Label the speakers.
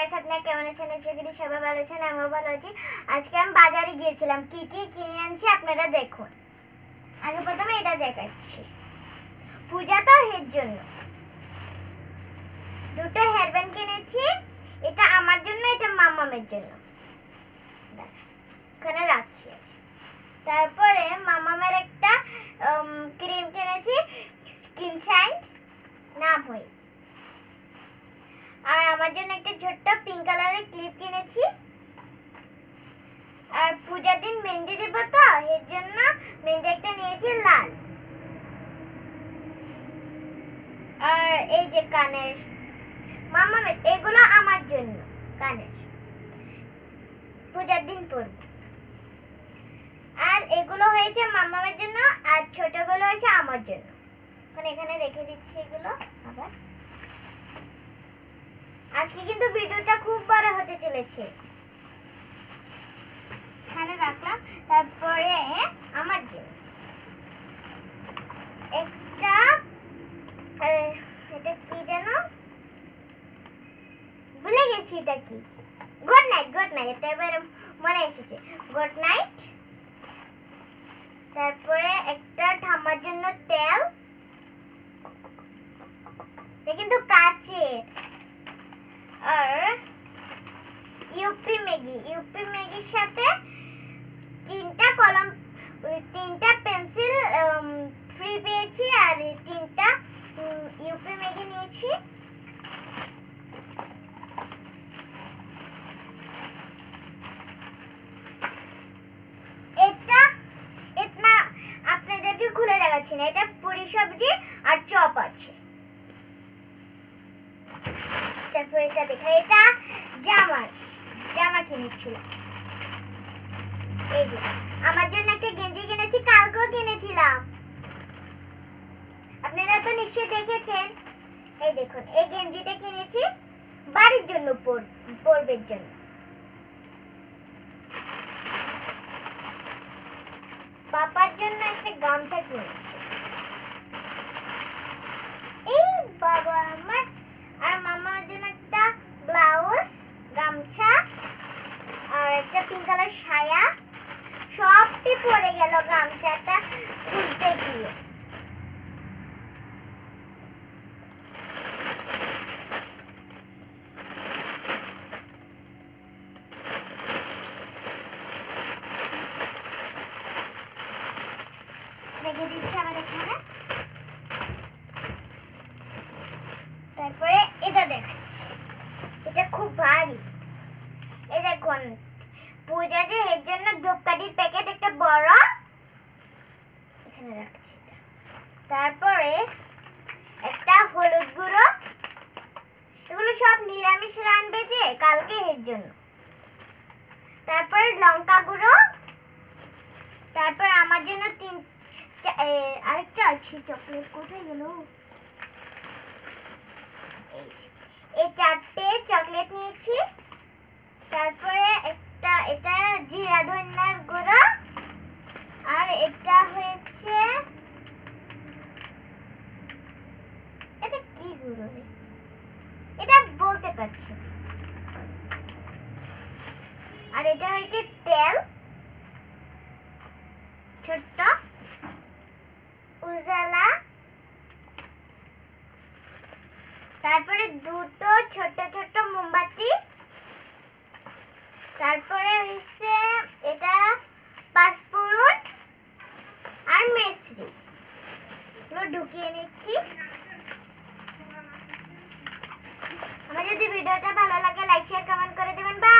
Speaker 1: Guys আপনারা কেমন আছেন? আশা করি সবাই ভালো আছেন, আমিও ভালো আছি। আজকে আমি বাজারে গিয়েছিলাম, কি কি কিনে আনছি আপনারা দেখুন। আগে প্রথমে এটা দেখাচ্ছি। পূজা তো এর জন্য। দুটো হেয়ারব্যান্ড কিনেছি, এটা আমার জন্য, এটা মামামের জন্য। এখানে রাখছি তারপরে মামামের একটা ক্রিম কিনেছি, স্কিন শাইন, নাম হয়ে আর আমার জন্য একটা ছোট্ট পিঙ্ক কালারের ক্লিপ কিনেছি। আর পূজার দিন মেহেন্দি দেব তো, এর জন্য মেহেন্দি একটা নিয়েছি লাল। আর এই যে কানের, মামা এগুলো আমার জন্য কানের। পূজার দিন পরব। আর এগুলো হয়েছে মামামের জন্য, আর ছোটগুলো হয়েছে আমার জন্য। এখন এখানে রেখে দিচ্ছি এগুলো। আজকে কিন্তু ভিডিওটা খুব বড় হতে চলেছে। এখানে রাখলাম, তারপরে আমার জন্য একটা এটা কি যেন? ভুলে গেছি এটা কি। গুড নাইট গুড নাইট, এটা এবার মনে এসেছে। Good night. তারপরে একটা ঠাম্মার জন্য তেল। এটা কিন্তু কাচের আর ইউপি ম্যাগি ইউপি ম্যাগির সাথে তিনটা কলম তিনটা পেন্সিল ফ্রি পেয়েছি আর তিনটা ইউপি ম্যাগি নিয়েছি। এটা এটা আপনাদেরকে খুলে দেখাচ্ছি না, এটা পুরি সবজি আর চপ আছে। তারপর এটা, দেখা, এটা জামা কিনেছিলাম। আপনারা তো দেখেছেন। এই দেখুন, এই গেঞ্জিটা কিনেছি বাড়ির জন্য জন্য। জন্য একটা গামছা কিনেছি এই বাবা আমার আর মামার জন্য একটা ব্লাউজ গামছা আর একটা পিঙ্ক কালার সায়া। সবটি পড়ে গেল গামছাটা খুলতে গিয়ে। তারপরে এটা দেখাচ্ছি। এটা খুব ভারী। এই দেখুন পূজা যে এর জন্য ধূপকাঠির প্যাকেট একটা বড়। এখানে রাখছি তারপরে একটা হলুদ গুঁড়ো। এগুলো সব নিরামিষ রানবে যে কালকে এর জন্য। তারপর লঙ্কা গুঁড়ো। তারপর আমার জন্য তিন আরেকটা আছে, চকলেট কোথায় গেল? এই চারটে চকলেট নিয়েছি তারপরে একটা এটা জিরা ধন্যার গুঁড়ো আর এটা হয়েছে এটা কি গুঁড়ো রে এটা বলতে পারছি না। আর এটা হয়েছে তেল। ছোট্ট উজালা। তারপরে দুটো ছোট ছোট মোমবাতি। তারপরে হচ্ছে এটা পাঁচফোড়ন আর মেসরি। এগুলো ঢুকিয়ে নিচ্ছি। আমার যদি ভিডিওটা ভালো লাগে লাইক শেয়ার কমেন্ট করে দেবেন। বাই